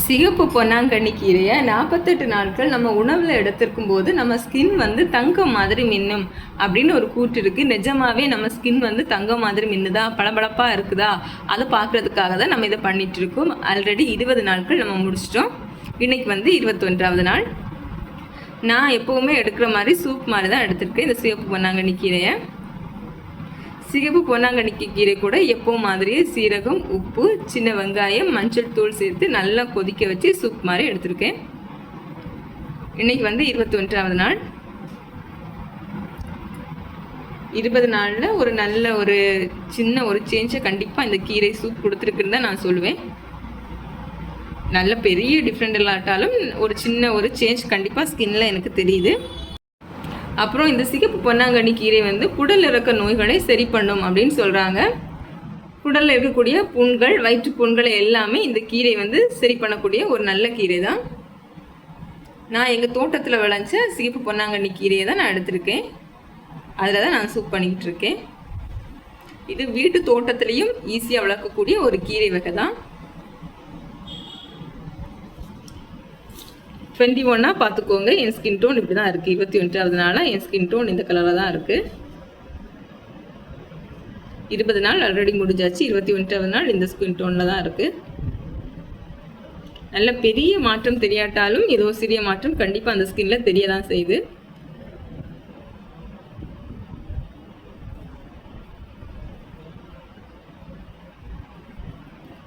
சிகப்பு பொன்னாங்கண்ணி கீரையை நாற்பத்தெட்டு நாட்கள் நம்ம உணவில் எடுத்திருக்கும் போது நம்ம ஸ்கின் வந்து தங்கம் மாதிரி மின்னும் அப்படின்னு ஒரு கூற்று இருக்குது நிஜமாவே நம்ம ஸ்கின் வந்து தங்கம் மாதிரி மின்னுதா? பளபளப்பாக இருக்குதா? அதை பார்க்குறதுக்காக தான் நம்ம இதை பண்ணிகிட்டு இருக்கோம். ஆல்ரெடி இருபது நாட்கள் நம்ம முடிச்சிட்டோம். இன்னைக்கு வந்து இருபத்தொன்றாவது நாள். நான் எப்போவுமே எடுக்கிற மாதிரி சூப் மாதிரி தான் எடுத்திருக்கேன் இந்த சிகப்பு பொன்னாங்கண்ணி கீரையை சிகப்பு பொன்னாங்கண்ணிக்கு கீரை கூட எப்போ மாதிரியே சீரகம் உப்பு சின்ன வெங்காயம் மஞ்சள் தூள் சேர்த்து நல்லா கொதிக்க வச்சு சூப் மாதிரி எடுத்திருக்கேன். இன்னைக்கு வந்து இருபத்தி ஒன்றாவது நாள். இருபது நாளில் ஒரு நல்ல ஒரு சின்ன ஒரு சேஞ்சை கண்டிப்பாக இந்த கீரை சூப் கொடுத்துருக்குன்னு தான் நான் சொல்லுவேன். நல்ல பெரிய டிஃப்ரெண்ட் இல்லாட்டாலும் ஒரு சின்ன ஒரு சேஞ்ச் கண்டிப்பாக ஸ்கின்ல எனக்கு தெரியுது. அப்புறம் இந்த சிகப்பு பொன்னாங்கண்ணி கீரை வந்து குடல் இறக்க நோய்களை சரி பண்ணும் அப்படின்னு சொல்கிறாங்க குடலில் இருக்கக்கூடிய புண்கள் வயிற்று புண்களை எல்லாமே இந்த கீரை வந்து சரி பண்ணக்கூடிய ஒரு நல்ல கீரை தான் நான் எங்கள் தோட்டத்தில் விளைஞ்ச சிகப்பு பொன்னாங்கண்ணி கீரையை தான் நான் எடுத்திருக்கேன். அதில் தான் நான் சூப் பண்ணிக்கிட்டு இருக்கேன். இது வீட்டு தோட்டத்துலேயும் ஈஸியாக வளர்க்கக்கூடிய ஒரு கீரை வகை தான் டுவெண்ட்டி ஒன்னாக பார்த்துக்கோங்க என் ஸ்கின் டோன் இப்படி தான் இருக்குது இருபத்தி ஒன்றாவது நாளாக என் ஸ்கின் டோன் இந்த கலரில் தான் இருக்குது இருபது நாள் ஆல்ரெடி முடிஞ்சாச்சு. இருபத்தி ஒன்றாவது நாள் இந்த ஸ்கின் டோனில் தான் இருக்குது நல்ல பெரிய மாற்றம் தெரியாட்டாலும் ஏதோ சிறிய மாற்றம் கண்டிப்பாக அந்த ஸ்கின்ல தெரிய தான் செய்யுது.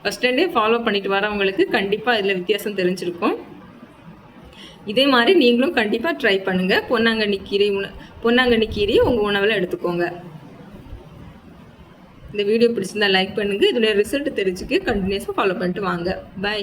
ஃபஸ்ட் டே ஃபாலோ பண்ணிட்டு வரவங்களுக்கு கண்டிப்பாக இதில் வித்தியாசம் தெரிஞ்சிருக்கும். இதே மாதிரி நீங்களும் கண்டிப்பாக ட்ரை பண்ணுங்கள் பொன்னாங்கண்ணி கீரை உண பொன்னாங்கண்ணி கீரையை உங்கள் உணவில் எடுத்துக்கோங்க. இந்த வீடியோ பிடிச்சிருந்தா லைக் பண்ணுங்கள் இதோட ரிசல்ட் தெரிஞ்சுக்க கண்டினியூஸாக ஃபாலோ பண்ணிட்டு வாங்க. பை